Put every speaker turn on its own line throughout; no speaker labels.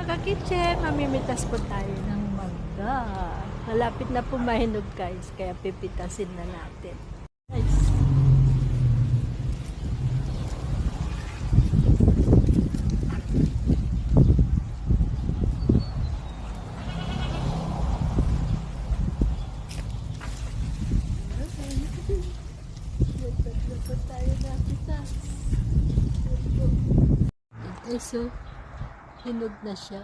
Mga kitchen, mamimitas po tayo ng mangga. Malapit na po mahinog guys, kaya pipitasin na natin. Guys tayo napitas. Ito so, hinog na siya.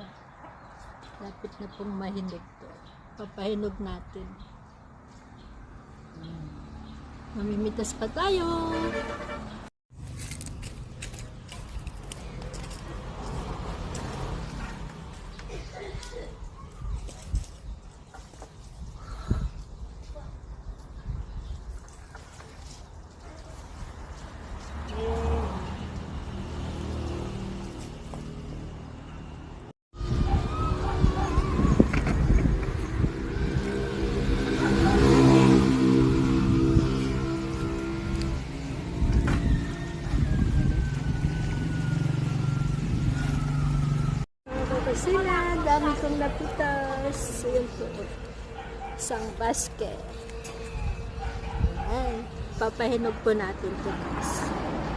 Lapit na pong mahinog to. Papahinog natin. Mamimitas pa tayo. Sila, dami kong napitas. Ayan po. Isang basket. Ayan. Papahinog po natin ito guys.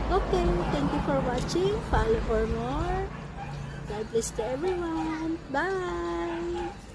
Okay, thank you for watching. Follow for more. God bless to everyone. Bye!